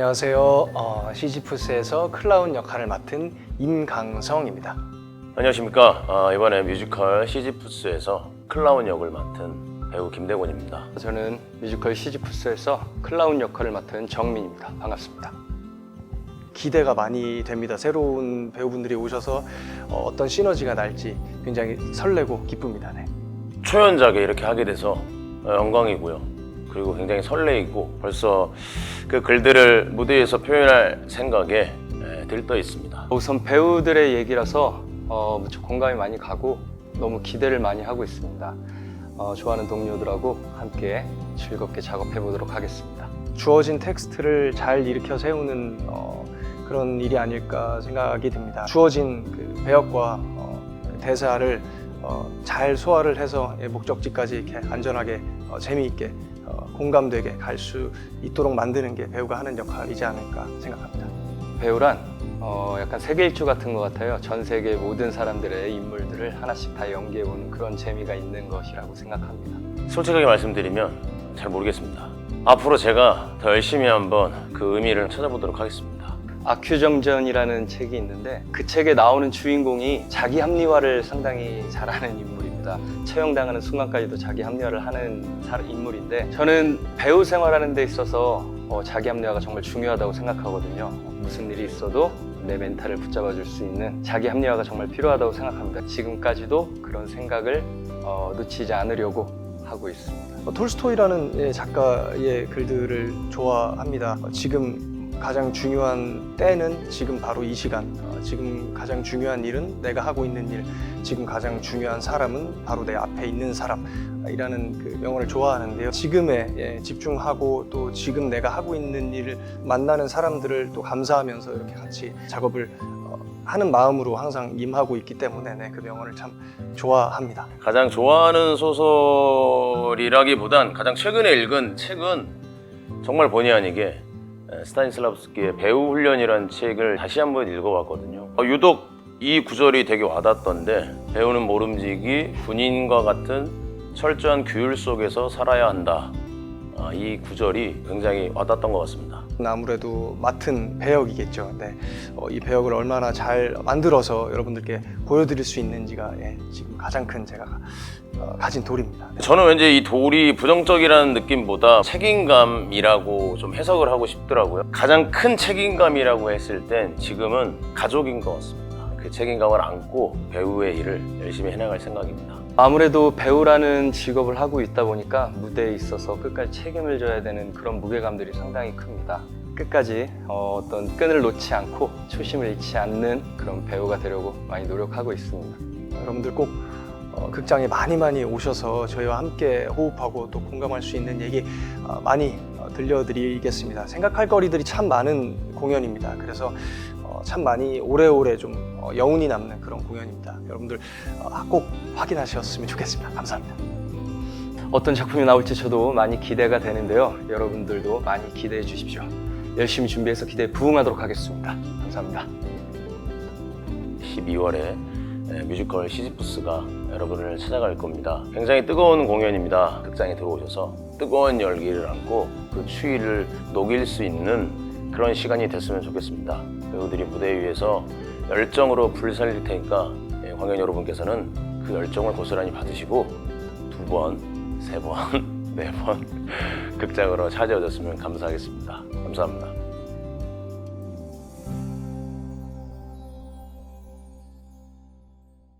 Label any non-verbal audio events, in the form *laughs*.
안녕하세요. 어, 시지프스에서 클라운 역할을 맡은 임강성입니다. 안녕하십니까. 아, 이번에 뮤지컬 시지푸스에서 클라운 역을 맡은 배우 김대곤입니다. 저는 뮤지컬 시지프스에서 클라운 역할을 맡은 정민입니다. 반갑습니다. 기대가 많이 됩니다. 새로운 배우분들이 오셔서 어, 어떤 시너지가 날지 굉장히 설레고 기쁩니다. 네. 초연작에 이렇게 하게 돼서 어, 영광이고요. 그리고 굉장히 설레이고 벌써 그 글들을 무대에서 표현할 생각에 에, 들떠 있습니다. 우선 배우들의 얘기라서 어, 무척 공감이 많이 가고 너무 기대를 많이 하고 있습니다. 어, 좋아하는 동료들하고 함께 즐겁게 작업해 보도록 하겠습니다. 주어진 텍스트를 잘 일으켜 세우는 어, 그런 일이 아닐까 생각이 듭니다. 주어진 그 배역과 어, 대사를 어, 잘 소화를 해서 예, 목적지까지 이렇게 안전하게 어, 재미있게 어, 공감되게 갈 수 있도록 만드는 게 배우가 하는 역할이지 않을까 생각합니다. 배우란 어, 약간 세계 일주 같은 것 같아요. 전 세계 모든 사람들의 인물들을 하나씩 다 연기해보는 그런 재미가 있는 것이라고 생각합니다. 솔직하게 말씀드리면 잘 모르겠습니다. 앞으로 제가 더 열심히 한번 그 의미를 찾아보도록 하겠습니다. 아큐정전이라는 책이 있는데 그 책에 나오는 주인공이 자기 합리화를 상당히 잘하는 인물입 니다. 처형당하는 순간까지도 자기 합리화를 하는 사- 인물인데 저는 배우 생활하는 데 있어서 어, 자기 합리화가 정말 중요하다고 생각하거든요. 무슨 일이 있어도 내 멘탈을 붙잡아 줄 수 있는 자기 합리화가 정말 필요하다고 생각합니다. 지금까지도 그런 생각을 어, 놓치지 않으려고 하고 있습니다. 톨스토이라는 예, 작가의 글들을 좋아합니다. 어, 지금 가장 중요한 때는 지금 바로 이 시간. 어, 지금 가장 중요한 일은 내가 하고 있는 일. 지금 가장 중요한 사람은 바로 내 앞에 있는 사람이라는 그 명언을 좋아하는데요. 지금에 예, 집중하고 또 지금 내가 하고 있는 일을 만나는 사람들을 또 감사하면서 이렇게 같이 작업을 어, 하는 마음으로 항상 임하고 있기 때문에 네, 그 명언을 참 좋아합니다. 가장 좋아하는 소설이라기보단 가장 최근에 읽은 책은 정말 본의 아니게 에, 스타니슬라브스키의 배우 훈련이라는 책을 다시 한번 읽어봤거든요. 어, 유독 이 구절이 되게 와닿던데 배우는 모름지기 군인과 같은 철저한 규율 속에서 살아야 한다. 아, 이 구절이 굉장히 와닿던 것 같습니다. 아무래도 맡은 배역이겠죠. 네. 어, 이 배역을 얼마나 잘 만들어서 여러분들께 보여드릴 수 있는지가 예, 지금 가장 큰 제가 어, 가진 돌입니다. 네. 저는 왠지 이 돌이 부정적이라는 느낌보다 책임감이라고 좀 해석을 하고 싶더라고요. 가장 큰 책임감이라고 했을 땐 지금은 가족인 것 같습니다. 그 책임감을 안고 배우의 일을 열심히 해나갈 생각입니다. 아무래도 배우라는 직업을 하고 있다 보니까 무대에 있어서 끝까지 책임을 져야 되는 그런 무게감들이 상당히 큽니다. 끝까지 어, 떤 끈을 놓지 않고 초심을 잃지 않는 그런 배우가 되려고 많이 노력하고 있습니다. 여러분들 꼭 어, 극장에 많이 많이 오셔서 저희와 함께 호흡하고 또 공감할 수 있는 얘기 어, 많이 어, 들려드리겠습니다. 생각할 거리들이 참 많은 공연입니다. 그래서 어, 참 많이 오래오래 좀 어, 여운이 남는 그런 공연입니다. 여러분들 어, 꼭 확인하셨으면 좋겠습니다. 감사합니다. 어떤 작품이 나올지 저도 많이 기대가 되는데요. 여러분들도 많이 기대해 주십시오. 열심히 준비해서 기대에 부응하도록 하겠습니다. 감사합니다. 12월에 뮤지컬 시지푸스가 여러분을 찾아갈 겁니다. 굉장히 뜨거운 공연입니다. 극장에 들어오셔서 뜨거운 열기를 안고 그 추위를 녹일 수 있는 그런 시간이 됐으면 좋겠습니다. 배우들이 무대 위에서 열정으로 불살릴 테니까 예, 관객 여러분께서는 그 열정을 고스란히 받으시고 두 번, 세 번, *laughs* 네 번 *laughs* 극장으로 찾아오셨으면 감사하겠습니다. 감사합니다.